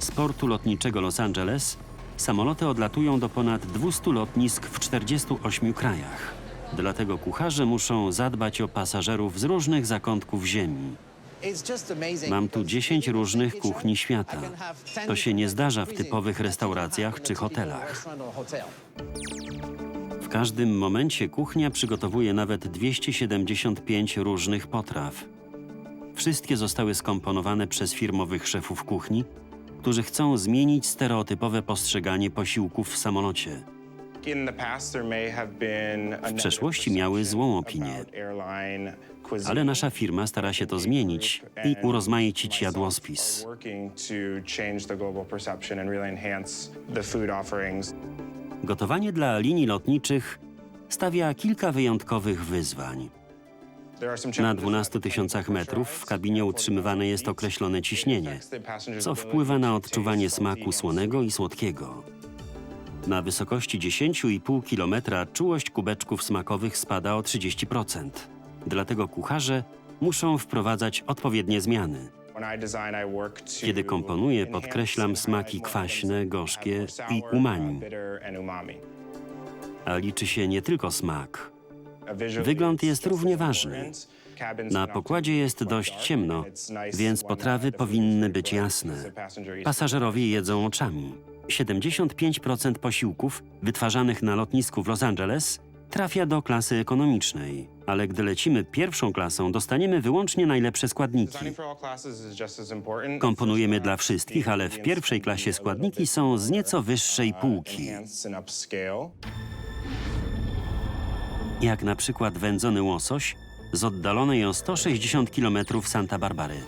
Z portu lotniczego Los Angeles samoloty odlatują do ponad 200 lotnisk w 48 krajach. Dlatego kucharze muszą zadbać o pasażerów z różnych zakątków ziemi. Mam tu 10 różnych kuchni świata. To się nie zdarza w typowych restauracjach czy hotelach. W każdym momencie kuchnia przygotowuje nawet 275 różnych potraw. Wszystkie zostały skomponowane przez firmowych szefów kuchni, którzy chcą zmienić stereotypowe postrzeganie posiłków w samolocie. W przeszłości miały złą opinię, Ale nasza firma stara się to zmienić i urozmaicić jadłospis. Gotowanie dla linii lotniczych stawia kilka wyjątkowych wyzwań. Na 12 tysiącach metrów w kabinie utrzymywane jest określone ciśnienie, co wpływa na odczuwanie smaku słonego i słodkiego. Na wysokości 10,5 km czułość kubeczków smakowych spada o 30%. Dlatego kucharze muszą wprowadzać odpowiednie zmiany. Kiedy komponuję, podkreślam smaki kwaśne, gorzkie i umami. A liczy się nie tylko smak. Wygląd jest równie ważny. Na pokładzie jest dość ciemno, więc potrawy powinny być jasne. Pasażerowie jedzą oczami. 75% posiłków wytwarzanych na lotnisku w Los Angeles trafia do klasy ekonomicznej, ale gdy lecimy pierwszą klasą, dostaniemy wyłącznie najlepsze składniki. Komponujemy dla wszystkich, ale w pierwszej klasie składniki są z nieco wyższej półki. Jak na przykład wędzony łosoś z oddalonej o 160 km Santa Barbary.